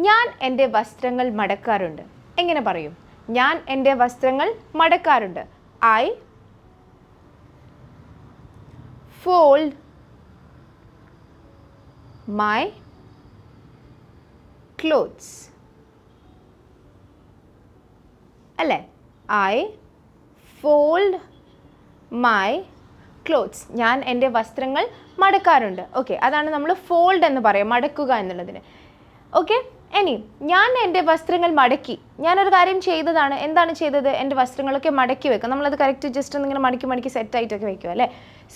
ഞാൻ എന്റെ വസ്ത്രങ്ങൾ മടക്കാറുണ്ട്. എങ്ങനെ പറയും? ഞാൻ എന്റെ വസ്ത്രങ്ങൾ മടക്കാറുണ്ട്. I fold my clothes. അല്ലേ? I fold my clothes. ഞാൻ എന്റെ വസ്ത്രങ്ങൾ മടക്കാറുണ്ട്. ഓക്കെ അതാണ് നമ്മൾ ഫോൾഡ് എന്ന് പറയാം മടക്കുക എന്നുള്ളതിന്. ഓക്കെ? ഇനി ഞാൻ എന്റെ വസ്ത്രങ്ങൾ മടക്കി. ഞാനൊരു കാര്യം ചെയ്തതാണ്. എന്താണ് ചെയ്തത്? എന്റെ വസ്ത്രങ്ങളൊക്കെ മടക്കി വെക്കുക നമ്മളത് കറക്റ്റ് ജസ്റ്റ് ഒന്നിങ്ങനെ മടക്കി മടക്കി സെറ്റ് ആയിട്ടൊക്കെ വെക്കും അല്ലേ?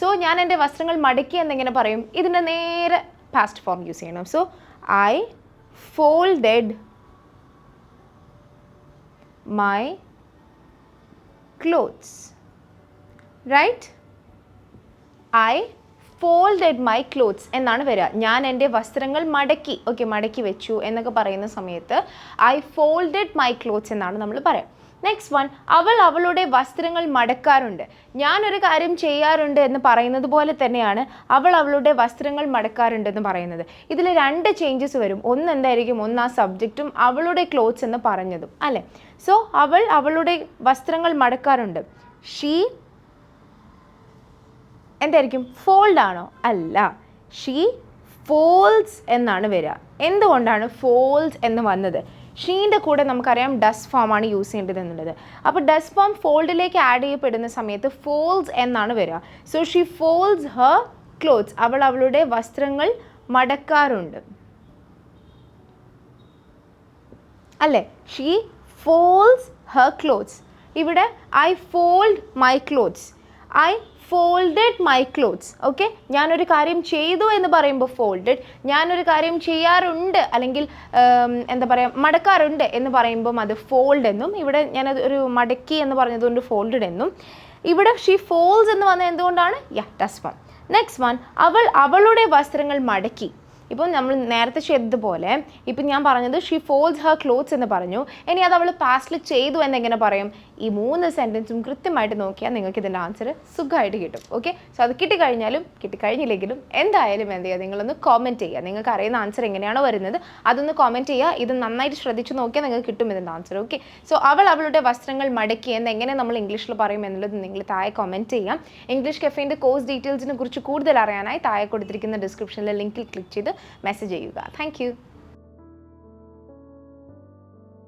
സോ ഞാൻ എന്റെ വസ്ത്രങ്ങൾ മടക്കി എന്നിങ്ങനെ പറയും. ഇതിന്റെ നേരെ പാസ്റ്റ് ഫോം യൂസ് ചെയ്യണം. So I folded my clothes right I folded my clothes എന്നാണ് വരിക. ഞാൻ എന്റെ വസ്ത്രങ്ങൾ മടക്കി ഓക്കെ മടക്കി വെച്ചു എന്നൊക്കെ പറയുന്ന സമയത്ത് ഐ ഫോൾഡഡ് മൈ ക്ലോത്ത്സ് എന്നാണ് നമ്മൾ പറയാം. നെക്സ്റ്റ് വൺ അവൾ അവളുടെ വസ്ത്രങ്ങൾ മടക്കാറുണ്ട്. ഞാനൊരു കാര്യം ചെയ്യാറുണ്ട് എന്ന് പറയുന്നത് പോലെ തന്നെയാണ് അവൾ അവളുടെ വസ്ത്രങ്ങൾ മടക്കാറുണ്ട് എന്ന് പറയുന്നത്. ഇതിൽ രണ്ട് ചേഞ്ചസ് വരും. ഒന്ന് എന്തായിരിക്കും? ഒന്ന് ആ സബ്ജക്റ്റും അവളുടെ ക്ലോത്ത്സ് എന്ന് പറഞ്ഞതും അല്ലേ? സോ അവൾ അവളുടെ വസ്ത്രങ്ങൾ മടക്കാറുണ്ട്. ഷീ എന്തായിരിക്കും? ഫോൾഡ് ആണോ? അല്ല. ഷീ ഫോൾസ് എന്നാണ് വരിക. എന്തുകൊണ്ടാണ് ഫോൾസ് എന്ന് വന്നത്? ഷീന്റെ കൂടെ നമുക്കറിയാം ഡസ് ഫോം ആണ് യൂസ് ചെയ്യേണ്ടത് എന്നുള്ളത് അപ്പോൾ ഡസ് ഫോം ഫോൾഡിലേക്ക് ആഡ് ചെയ്യപ്പെടുന്ന സമയത്ത് ഫോൾസ് എന്നാണ് വരിക. So she folds her clothes അവൾ അവളുടെ വസ്ത്രങ്ങൾ മടക്കാറുണ്ട്. അല്ലേ? ഷീ ഫോൾസ് ഹർ ക്ലോത്ത്സ് ഇവിടെ I fold my clothes I folded my clothes okay ഞാനൊരു കാര്യം ചെയ്തു എന്ന് പറയുമ്പോൾ ഫോൾഡഡ് ഞാനൊരു കാര്യം ചെയ്യാറുണ്ട് അല്ലെങ്കിൽ എന്താ പറയുക മടക്കാറുണ്ട് എന്ന് പറയുമ്പം അത് ഫോൾഡ് എന്നും ഇവിടെ ഞാനത് ഒരു മടക്കി എന്ന് പറഞ്ഞതുകൊണ്ട് ഫോൾഡഡ് എന്നും. ഇവിടെ ഷീ ഫോൾസ് എന്ന് പറഞ്ഞത് എന്തുകൊണ്ടാണ്? യാ ടസ് വൺ നെക്സ്റ്റ് വൺ അവൾ അവളുടെ വസ്ത്രങ്ങൾ മടക്കി. ഇപ്പം നമ്മൾ നേരത്തെ ചെയ്തതുപോലെ ഇപ്പം ഞാൻ പറഞ്ഞത് ഷീ ഫോൾസ് ഹർ ക്ലോത്ത്സ് എന്ന് പറഞ്ഞു. ഇനി അത് അവൾ പാസ്റ്റിൽ ചെയ്തു എന്നെങ്ങനെ പറയും? ഈ മൂന്ന് സെന്റൻസും കൃത്യമായിട്ട് നോക്കിയാൽ നിങ്ങൾക്ക് ഇതിന്റെ ആൻസർ സുഖമായിട്ട് കിട്ടും. ഓക്കെ സോ അത് കിട്ടിക്കഴിഞ്ഞാലും കിട്ടിക്കഴിഞ്ഞില്ലെങ്കിലും എന്തായാലും എന്ത് ചെയ്യുക? നിങ്ങളൊന്ന് കോമെന്റ് ചെയ്യുക. നിങ്ങൾക്ക് അറിയുന്ന ആൻസർ എങ്ങനെയാണോ വരുന്നത്? അതൊന്ന് കോമെന്റ് ചെയ്യുക. ഇത് നന്നായിട്ട് ശ്രദ്ധിച്ച് നോക്കിയാൽ നിങ്ങൾക്ക് കിട്ടും ഇതിന്റെ ആൻസർ ഓക്കെ സോ അവൾ അവളുടെ വസ്ത്രങ്ങൾ മടക്കി എന്ന് എങ്ങനെ നമ്മൾ ഇംഗ്ലീഷിൽ പറയും എന്നുള്ളത് നിങ്ങൾ താഴെ കമന്റ് ചെയ്യാം. ഇംഗ്ലീഷ് കഫേന്റെ കോഴ്സ് ഡീറ്റെയിൽസിനെ കുറിച്ച് കൂടുതൽ അറിയാനായി താഴെ കൊടുത്തിരിക്കുന്ന ഡിസ്ക്രിപ്ഷനിലെ ലിങ്കിൽ ക്ലിക്ക് ചെയ്ത് മെസ്സേജ് ചെയ്യുക താങ്ക്